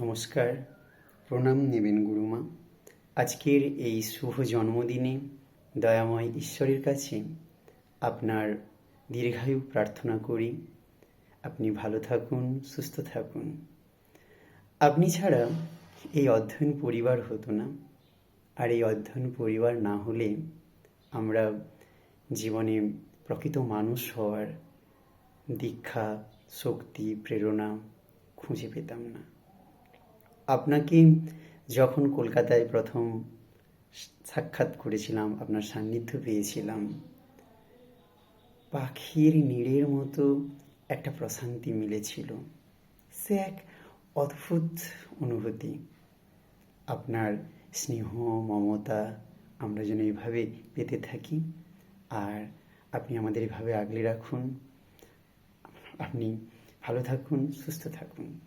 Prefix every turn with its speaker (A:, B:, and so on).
A: নমস্কার, প্রণাম নেবেন গুরুমা। আজকের এই শুভ জন্মদিনে দয়াময় ঈশ্বরের কাছে আপনার দীর্ঘায়ু প্রার্থনা করি। আপনি ভালো থাকুন, সুস্থ থাকুন। আপনি ছাড়া এই অধ্যয়ন পরিবার হতো না। আর এই অধ্যয়ন পরিবার না হলে আমরা জীবনে প্রকৃত মানুষ হওয়ার দীক্ষা, শক্তি, প্রেরণা খুঁজে পেতাম না। আপনাকে যখন কলকাতায় প্রথম সাক্ষাৎ করেছিলাম, আপনার সান্নিধ্য পেয়েছিলাম, পাখির নীড়ের মতো একটা প্রশান্তি মিলেছিল। সে এক অদ্ভুত অনুভূতি। আপনার স্নেহ, মমতা আমরা যেন এইভাবে পেতে থাকি, আর আপনি আমাদের এভাবে আগলে রাখুন। আপনি ভালো থাকুন, সুস্থ থাকুন।